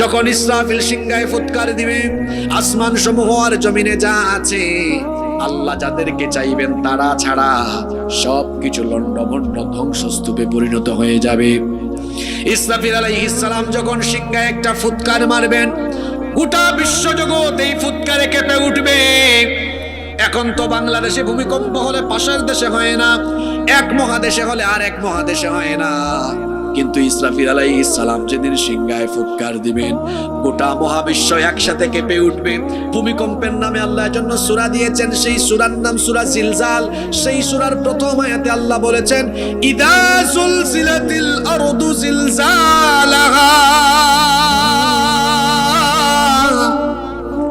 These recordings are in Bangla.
যখন ইসরাফিল সিংহায় ফুৎকার দিবে, আসমান সমূহ আর জমিনে যা আছে, আল্লাহ যাদেরকে চাইবেন তারা ছাড়া সব কিছু লন্ডভন্ড ধ্বংসস্তূপে পরিণত হয়ে যাবে। ইসরাফিল আলাইহিস সালাম যখন সিংহায় একটা ফুৎকার মারবেন, গোটা বিশ্বজগৎ এই ফুৎকারে কেঁপে উঠবে। এখন তো বাংলাদেশে ভূমিকম্প হলে পাশের দেশে হয় না, এক মহাদেশে হলে আর এক মহাদেশে হয় না। কিন্তু ইসরাফিল আলাইহিস সালাম যেদিন সিংহায় ফুৎকার দিবেন, গোটা মহাবিশ্ব একসাথে কেঁপে উঠবে। ভূমিকম্পের নামে আল্লাহ জন্য সূরা দিয়েছেন, সেই সূরার নাম সূরা জিলজাল। সেই সূরার প্রথম আয়াতে আল্লাহ বলেছেন, ইদা সুলসিলাতিল আরদু জিলজালাহা।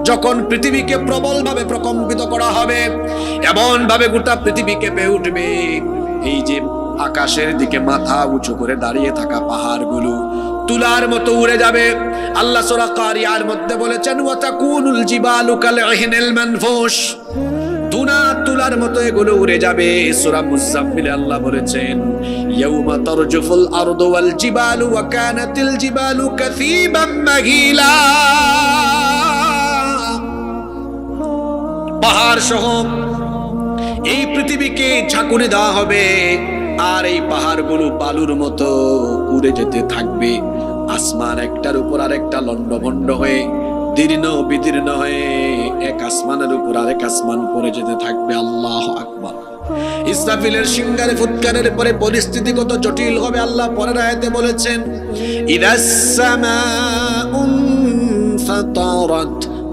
যখন পৃথিবীকে প্রবলভাবে প্রকম্পিত করা হবে এমন ভাবে গোটা পৃথিবী কেঁপে উঠবে। এই যে আকাশের দিকে মাথা উঁচু করে দাঁড়িয়ে থাকা পাহাড়গুলো তুলার মতো উড়ে যাবে। আল্লাহ সোরা কারিয়ার মধ্যে বলেছেন, ওয়াতাকুনুল জিবালু কাল ইহনিল মানফুস দুনা তুলার মতো এগুলো উড়ে যাবে, সূরা মুজাম্মিল আল্লাহ বলেছেন, ইয়াউমা তারজুফুল আরদু ওয়াল জিবালু ওয়া কানাতিল জিবালু কাসীবাম মাহিলা পাহাড় সহ এই পৃথিবীকে ঝাঁকুনি দেওয়া হবে। আর এই পাহাড়গুলো বালুর মতো উড়ে যেতে থাকবে। আসমান একটার উপর আর একটা লণ্ডভণ্ড হয়ে, দীর্ণ বিদীর্ণ হয়ে এক আসমানের উপর আর এক আসমান পরে যেতে থাকবে। আল্লাহ আকবর। ইসরাফিলের সিঙ্গারে ফুৎকারের পরে পরিস্থিতি কত জটিল হবে আল্লাহ পরের আয়াতে বলেছেন ইদাসসামা উম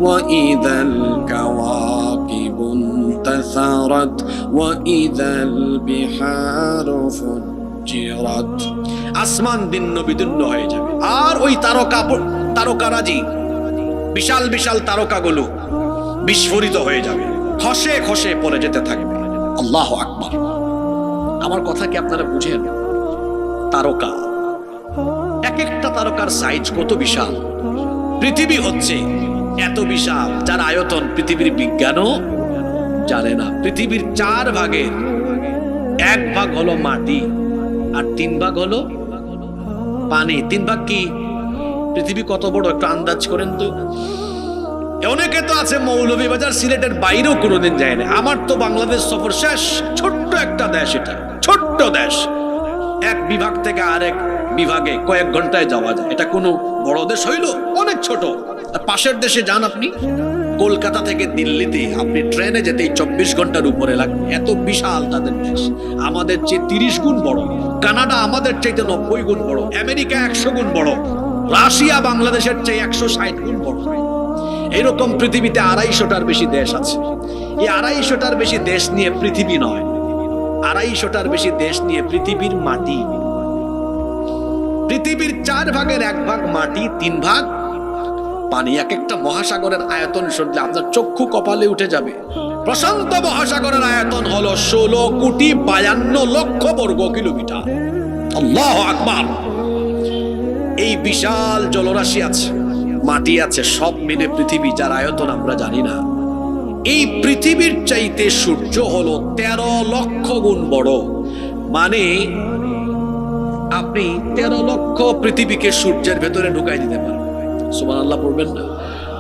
ওয়া ইদাল কাওয়াকিবুন তাসারাত। وإذا البحار فجرت আসমান দিন্ন বিদীর্ণ হয়ে যাবে আর ওই তারকা তারকারাজি বিশাল বিশাল তারকাগুলো বিস্ফোরিত হয়ে যাবে খসে খসে পড়ে যেতে থাকবে আল্লাহ আকবার আমার কথা কি আপনারা বুঝেন তারকা এক একটা তারকার সাইজ কত বিশাল পৃথিবী হচ্ছে এত বিশাল যার আয়তন পৃথিবীর বিজ্ঞানও জানে না। পৃথিবীর চার ভাগের এক ভাগ হলো মাটি আর তিন ভাগ হলো পানি। তিন ভাগ কি? পৃথিবী কত বড় একটু আন্দাজ করেন তো। অনেকে তো আছে মৌলভীবাজার, সিলেটের বাইরেও কোনোদিন যায় না। আমার তো বাংলাদেশ সফর শেষ। ছোট্ট একটা দেশ এটা, ছোট্ট দেশ। এক বিভাগ থেকে আরেক বিভাগে কয়েক ঘন্টায় যাওয়া যায়। এটা কোনো বড় দেশ হইল, অনেক ছোট। আর পাশের দেশে যান আপনি? কলকাতা থেকে দিল্লিতে আপনি ট্রেনে যেতেই চব্বিশ ঘণ্টার উপরে লাগবে। এত বিশাল তাদের দেশ। আমাদের চেয়ে তিরিশ গুণ বড়। কানাডা আমাদের চাইতে নব্বই গুণ বড়। আমেরিকা একশো গুণ বড়। রাশিয়া বাংলাদেশের চেয়ে একশো ষাট গুণ বড়। এরকম পৃথিবীতে আড়াইশোটার বেশি দেশ আছে। এই আড়াইশোটার বেশি দেশ নিয়ে পৃথিবী নয়। আড়াইশোটার বেশি দেশ নিয়ে পৃথিবীর মাটি। পৃথিবীর চার ভাগের এক ভাগ মাটি, তিন ভাগ পানি এক একটা মহাসাগরের আয়তন শুনলে আপনার চক্ষু কপালে উঠে যাবে। প্রশান্ত মহাসাগরের আয়তন হলো ষোলো কোটি বায়ান্ন লক্ষ বর্গ কিলোমিটার। আল্লাহ আকবার। এই বিশাল জলরাশি আছে, মাটি আছে, সব মিলে পৃথিবী যার আয়তন আমরা জানি না। এই পৃথিবীর চাইতে সূর্য হলো তেরো লক্ষ গুণ বড়। মানে আপনি তেরো লক্ষ পৃথিবীকে সূর্যের ভেতরে ঢুকাই দিতে পারেন সুমান আল্লাহ পড়বেন না।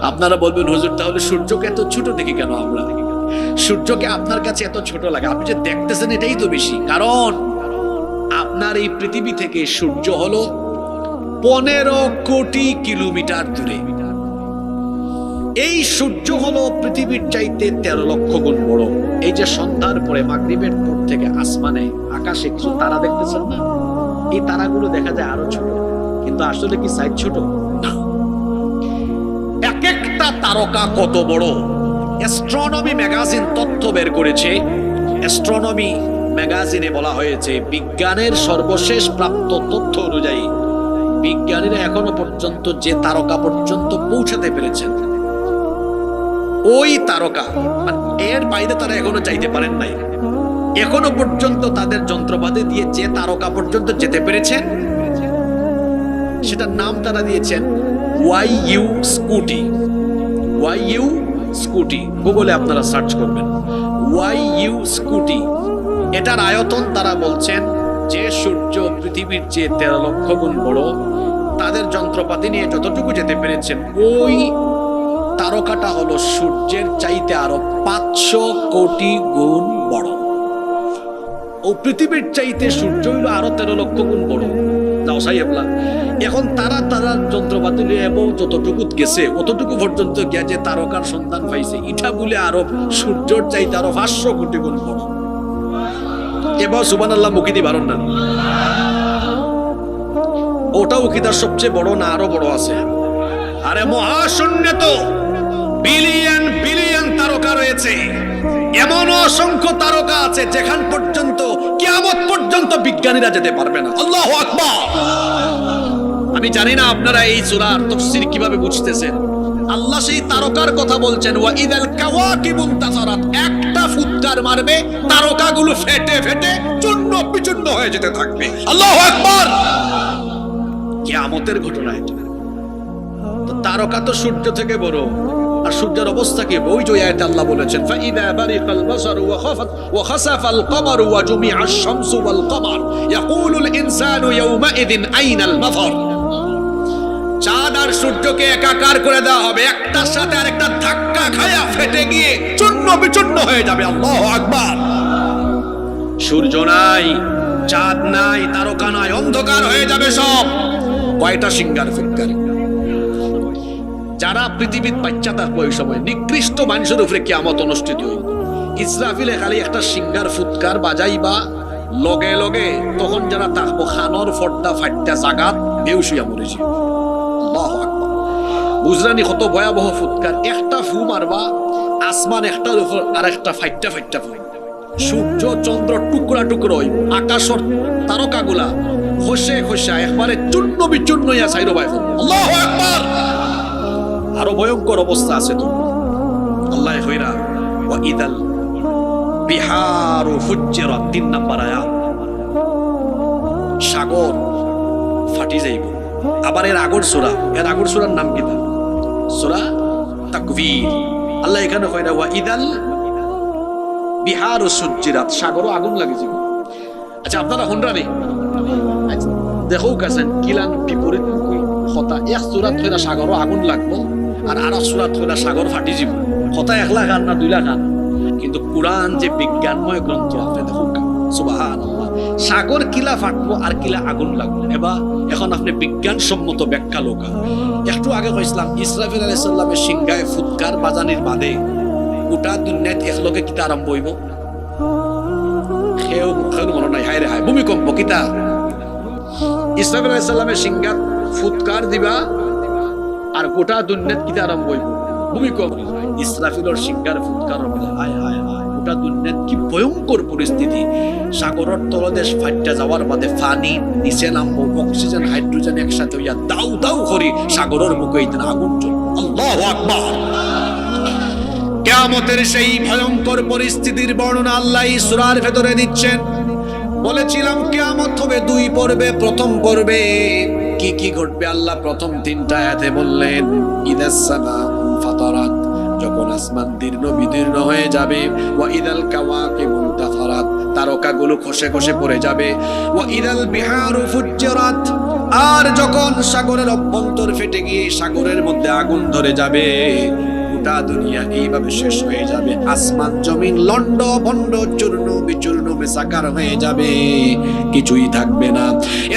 আপনারা বলবেন, হুজুর, তাহলে সূর্যকে এত ছোট দেখি কেন আমরা? সূর্যকে আপনার কাছে এত ছোট লাগে। আপনি যে দেখতেছেন, এটাই তো বেশি। কারণ আপনার এই পৃথিবী থেকে সূর্য হলো পনেরো কোটি কিলোমিটার দূরে। এই সূর্য হলো পৃথিবীর চাইতে তেরো লক্ষ গুণ বড়। এই যে সন্ধ্যার পরে মাগরিবের পর থেকে আসমানে আকাশে কিছু তারা দেখতেছেন না? এই তারাগুলো দেখা যায় আরও ছোট। কিন্তু আসলে কি সাইজ ছোট? না। তারকা কত বড়? অ্যাস্ট্রোনমি ম্যাগাজিন তথ্য বের করেছে। অ্যাস্ট্রোনমি ম্যাগাজিনে বলা হয়েছে, বিজ্ঞানের সর্বশেষ প্রাপ্ত তথ্য অনুযায়ী বিজ্ঞানীরা এখনও পর্যন্ত যে তারকা পর্যন্ত পৌঁছাতে পেরেছেন, ওই তারকা মানে এর বাইরে তারা এখনও চাইতে পারেন নাই। এখনও পর্যন্ত তাদের যন্ত্রপাতি দিয়ে যে তারকা পর্যন্ত যেতে পেরেছেন, সেটার নাম তারা দিয়েছেন Y U scooty. Y U scooty. গুগলে আপনারা সার্চ করবেন। Y U scooty. এটার আয়তন তারা বলছেন যে সূর্য পৃথিবীর চেয়ে তেরো লক্ষ গুণ বড়। তাদের যন্ত্রপাতি নিয়ে যতটুকু যেতে পেরেছেন, ওই তারকাটা হলো সূর্যের চাইতে আরও পাঁচশো কোটি গুণ বড়। ও পৃথিবীর চাইতে সূর্য হইল আরও তেরো লক্ষ গুণ বড়। তাও সাই এবলা এখন তারা তারা যন্ত্রপাতি নিয়ে এবং যতটুকু গেছে, অতটুকু পর্যন্ত গিয়া যে তারকার সন্ধান পাইছে। ইটা বলে আরও সূর্যর চাইতে আরও পাঁচশো কোটি গুণ বড়। এবার সুবান আল্লাহ মুখি পারন না ওটাও কি তার সবচেয়ে বড় না আরও বড় আছে। আরে মহাশূন্য তো বিলিয়ন বিলিয়ন তারকা রয়েছে। এমন অসংখ্য তারকা আছে যেখান পর্যন্ত কিয়ামত পর্যন্ত বিজ্ঞানীরা যেতে পারবে না। আল্লাহ আমি জানি না আপনারা এই সূরার তাফসীর কীভাবে বুঝতেছেন। আল্লাহ সেই তারকার কথা বলছেন, ওয়া ইদাল কাওয়াকিবুন তাসারাত একটা ফুৎকার মারবে, তারকাগুলো ফেটে ফেটে চূর্ণ বিচূর্ণ হয়ে যেতে থাকবে। আল্লাহু আকবার। কিয়ামতের ঘটনা এটা। তারকা তো সূর্য থেকে বড়। আর সূর্যের অবস্থা কি? ওই যে আয়াতে আল্লাহ বলেছেন, ফাইদা বারিকাল বাসারু ওয়া খাফাত ওয়া খাসাফাল কমারু ওয়া জুমিআ আশ-শামসু ওয়াল কমার ইয়াকুলুল ইনসানু ইয়াউমাইযিন আইনাল মাফার। চাঁদ আর সূর্যকে একাকার করে দেওয়া হবে, একটার সাথে আরেকটা ধাক্কা খায়া ফেটে গিয়ে চূর্ণ বিচূর্ণ হয়ে যাবে। আল্লাহু আকবার। সূর্য নাই, চাঁদ নাই, তারকা নাই, অন্ধকার হয়ে যাবে সব। কয়টা সিঙ্গার ফুটকার যারা পৃথিবীর বাচ্চা থাকব ওই সময় নিকৃষ্ট মানুষের উপরে কিয়ামত অনুষ্ঠিত হইব। ইসরাফিলে খালি একটা সিঙ্গার ফুৎকার বাজাইবা, লগে লগে তখন যারা থাকব খানর ফর্দা ফাট্টা জাগাত বেউসিয়া মরেছে। বুঝরানি কত ভয়াবহ ফুৎকার? একটা ফু মারবা, আসমান একটার উপর আর একটা ফাইটটা ফাইটটা ফু সূর্য, চন্দ্র টুকরা টুকরো আকাশর তারকাগুলা খসে খসা একবারে চূর্ণ বিচূর্ণ ইয়া সাইরো বাইফ আল্লাহু আকবার! আরও ভয়ঙ্কর অবস্থা আছে তো আল্লাহ হইরা ইদাল তিন নাম্বার আয়াত। সাগর ফাটি যাইব। আবার এর আগর সূরা এর আগর নাম কি সূরা তাকবীর। আল্লাহ এখানে কইরা ইদাল বিহারু সাগরও আগুন লাগে যাব আচ্ছা আপনারা আচ্ছা, দেখো কাছেন কিলান বিপরীত হতা এক চূড়াত হইরা আগুন লাগবো। আর আর চূড়াত হইরা সাগর ফাটি যাব। হতা একলা খান না দুইলা খান কিন্তু কোরআন যে বিজ্ঞানময় গ্রন্থ আপনি দেখুন। সুবাহান সাগর কিলা ফাটবো আর কিলা আগুন লাগবো। এবার এখন আপনি বিজ্ঞানসম্মত ব্যাখ্যা লোকা একটু আগে কইছিলাম, ইসরাফিল আলাইসাল্লামের সিংহায় ফুৎকার বাজানির বাদে গোটা দুনিয়াত একলগে কিতা আরম্ভ হইব? সেও সেও মনে নাই। হায় রে হায়, ভূমিকম্প কিতা? ইসলাম আলাইসাল্লামের সিংহাত ফুৎকার দিবা আর গোটা দুনিয়াত কিতা আরম্ভ হইব? ভূমিকম্প। ইসরাফিলর সিংহার ফুৎকার হায় হায় হায়। গোটা দুনিয়াত কি ভয়ঙ্কর পরিস্থিতি সাগরের তলদেশ ফাইটটা যাওয়ার বাদে পানি নিচে নামবো অক্সিজেন, হাইড্রোজেন একসাথে হইয়া দাউ দাউ করি সাগরের মুখে ইতেন আগুন আল্লাহু আকবার। কেয়ামতের সেই ভয়ঙ্কর পরিস্থিতির বর্ণনা আল্লাহ সুরার ভেতরে দিচ্ছেন। বলেছিলাম, কেয়ামত হবে দুই পর্বে, প্রথম পর্বে। কি কি ঘটবে? আল্লাহ প্রথম তিনটা আয়াতে বললেন ফাতারাত। যখন আসমান দীর্ণ বিদীর্ণ হয়ে যাবে ওয়া ইদাল কাওয়াকিবুন তাফারাত। তারকাগুলো খসে খসে পড়ে যাবে ওয়া ইদাল বিহারু ফুজ্জিরাত। আর যখন সাগরের অভ্যন্তর ফেটে গিয়ে সাগরের মধ্যে আগুন ধরে যাবে গোটা দুনিয়া এইভাবে শেষ হয়ে যাবে। আসমান, জমিন লন্ড ভন্ড চূর্ণ, বিচূর্ণ মেসাকার হয়ে যাবে। কিছুই থাকবে না।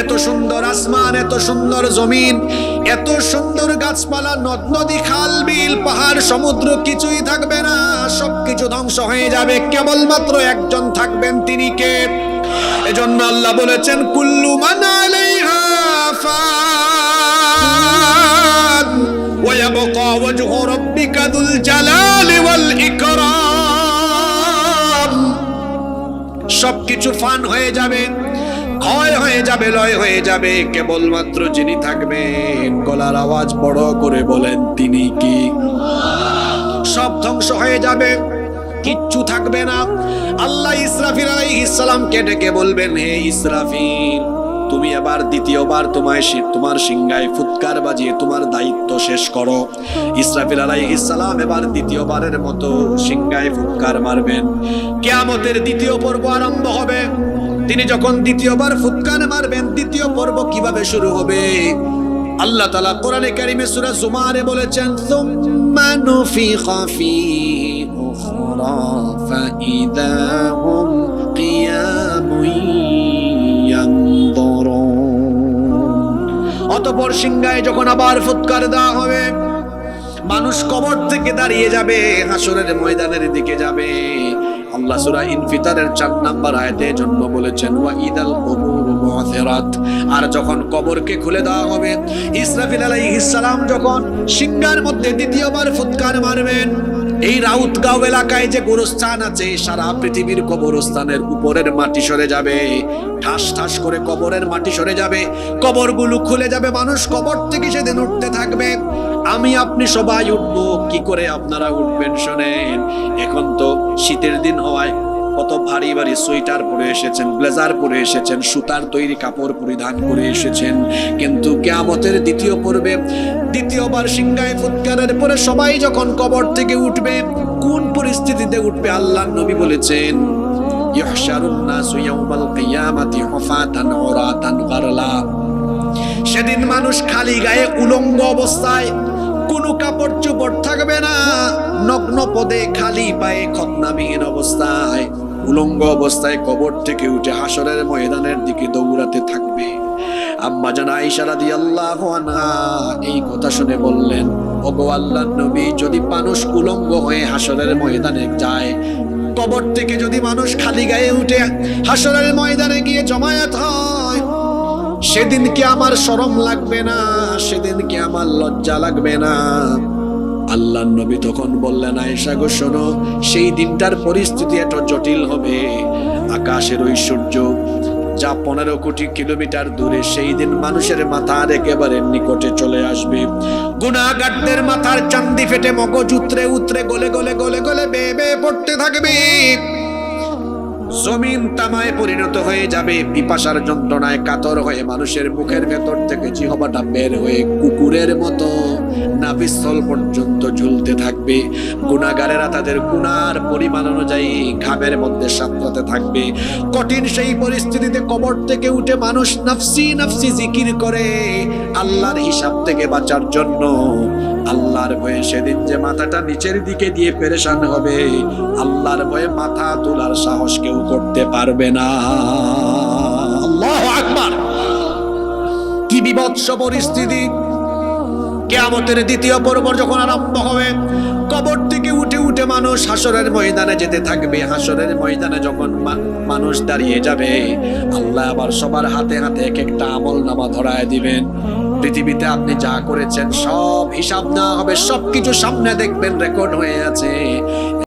এত সুন্দর আসমান, এত সুন্দর জমিন, এত সুন্দর গাছপালা, নদ, নদী, খাল, বিল, পাহাড়, সমুদ্র, কিছুই থাকবে না। সবকিছু ধ্বংস হয়ে যাবে। কেবলমাত্র একজন থাকবেন তিনি কে? এজন্য আল্লাহ বলেছেন, কুল্লু মান আলাইহা ফান ويبقى وجه ربك ذو الجلال والإكرام সবকিছু ফান হয়ে যাবে ক্ষয় হয়ে যাবে লয় হয়ে যাবে কেবলমাত্র যিনি থাকবেন গলার আওয়াজ বড় করে বলেন তিনি কি সব ধ্বংস হয়ে যাবে কিচ্ছু থাকবে না আল্লাহ ইসরাফিল আলাইহিস সালামকে ডেকে বলবেন হে ইসরাফিল তুমি এবার দ্বিতীয়বার তোমায় তোমার সিংহায় ফুৎকার বাজিয়ে তোমার দায়িত্ব শেষ করো। ইসরাফিল আলাইহিস সালাম এবার দ্বিতীয়বারের মতো সিংহায় ফুৎকার মারবেন। কিয়ামতের দ্বিতীয় পর্ব আরম্ভ হবে। তিনি যখন দ্বিতীয়বার ফুৎকার মারবেন, দ্বিতীয় পর্ব কীভাবে শুরু হবে? আল্লাহ তালা কোরআনে কারিমে সুরা জুমারে বলেছেন, সুম্মা নুফিখা ফীহি অতঃপর সিংহায় যখন আবার ফুৎকার দেওয়া হবে, মানুষ কবর থেকে দাঁড়িয়ে যাবে, হাসরের ময়দানের দিকে যাবে। আল্লাহ সূরা ইনফিতারের 4 নাম্বার আয়াতে জন্য বলেছেন, ওয়া ইদাল কবুর মুআথিরাত আর যখন কবরকে খুলে দেওয়া হবে, ইসরাফিল আলাইহিস সালাম যখন সিংহার মধ্যে দ্বিতীয়বার ফুৎকার মারবেন এই রাউতগাঁও এলাকায় যে গোরস্থান আছে, সারা পৃথিবীর কবরস্থানের উপরের মাটি সরে যাবে। ঠাস ঠাস করে কবরের মাটি সরে যাবে। কবরগুলো খুলে যাবে। মানুষ কবর থেকে সেদিন উঠতে থাকবে। আমি, আপনি সবাই উঠবো। কি করে আপনারা উঠবেন শোনেন? এখন তো শীতের দিন হওয়ায় কত ভারী ভারী সোয়েটার পরে এসেছেন, ব্লেজার পরে এসেছেন, সুতার তৈরি কাপড় পরিধান করে এসেছেন। কিন্তু কেয়ামতের দ্বিতীয় পর্বে, দ্বিতীয়বার সিংহায় ফুৎকারের পরে সবাই যখন কবর থেকে উঠবে, কোন পরিস্থিতিতে উঠবে আল্লাহ নবী বলেছেন সেদিন মানুষ খালি গায়ে উলঙ্গ অবস্থায় কোনো কাপড় চোপড় থাকবে না, নগ্ন পদে খালি পায়ে খতনাবিহীন অবস্থায়। উলঙ্গ অবস্থায় কবর থেকে উঠে হাসরের ময়দানের দিকে দৌড়াতে থাকবে। আম্মা জান আয়েশা রাদিয়াল্লাহু আনহা এই কথা শুনে বললেন, ওগো আল্লাহ নবী, যদি মানুষ উলঙ্গ হয়ে হাসরের ময়দানে যায়, কবর থেকে যদি মানুষ খালি গায়ে উঠে হাসরের ময়দানে গিয়ে জমায়েত হয় সেদিন কি আমার শরম লাগবে না সেদিন কি আমার লজ্জা লাগবে না। আল্লাহ নবী তখন বললেন, আয়েশা গো, শোনো, সেই দিনটার পরিস্থিতি এত জটিল হবে। আকাশের ঐশ্বর্য যা পনেরো কোটি কিলোমিটার দূরে, সেই দিন মানুষের মাথার একেবারে নিকটে চলে আসবে। গুণাগারদের মাথার চান্দি ফেটে মগজ উতরে উতরে গলে গলে গলে গলে বেয়ে পড়তে থাকবে। জমিন তামায় পরিণত হয়ে যাবে। পিপাসার যন্ত্রণায় কাতর হয়ে মানুষের মুখের ভেতর থেকে জিহবাটা বের হয়ে কুকুরের মতো নাভিস্থল পর্যন্ত ঝুলতে থাকবে। গুণাগারেরা তাদের গুনার পরিমাণ অনুযায়ী ঘামের মধ্যে সাঁতরাতে থাকবে। কঠিন সেই পরিস্থিতিতে কবর থেকে উঠে মানুষ নাফসি নাফসি জিকির করে আল্লাহর হিসাব থেকে বাঁচার জন্য। আল্লাহর ভয়ে সেদিন যে মাথাটা নিচের দিকে দিয়ে পেরেশান হবে, আল্লাহর ভয়ে মাথা তোলার সাহস কেউ করতে পারবে না। আল্লাহু আকবার। কি বিভৎস পরিস্থিতি। কেয়ামতের দ্বিতীয় পর্ব যখন আরম্ভ হবে, কবর থেকে উঠে উঠে মানুষ হাসরের ময়দানে যেতে থাকবে। হাসরের ময়দানে যখন মানুষ দাঁড়িয়ে যাবে, আল্লাহ আবার সবার হাতে হাতে এক একটা আমল নামা ধরায় দিবেন। পৃথিবীতে আপনি যা করেছেন সব হিসাব না হবে, সবকিছু সামনে দেখবেন, রেকর্ড হয়ে আছে।